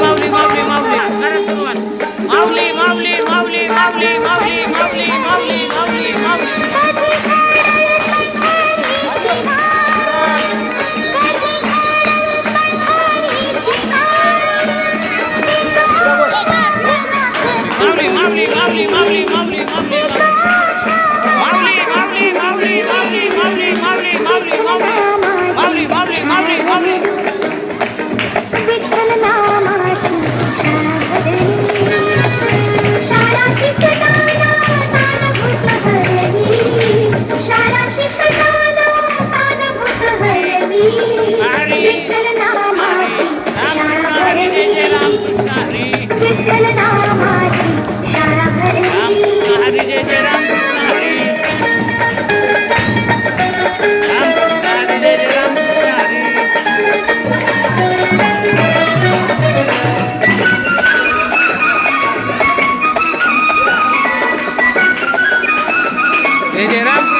माऊली माऊली माऊली करत सुरुवात माऊली माऊली माऊली माऊली माऊली माऊली माऊली माऊली माऊली Mauli, Mauli, Mauli, Mauli. Se.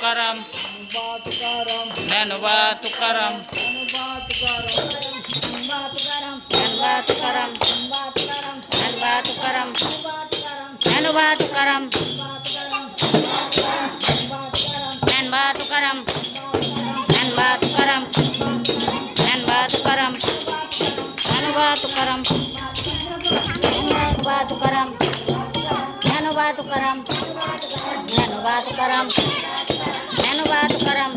tukaram nanwa tukaram nanwa tukaram nanwa tukaram nanwa tukaram nanwa tukaram nanwa tukaram nanwa tukaram nanwa tukaram nanwa tukaram nanwa tukaram nanwa tukaram ધન્યવાદ કરમ.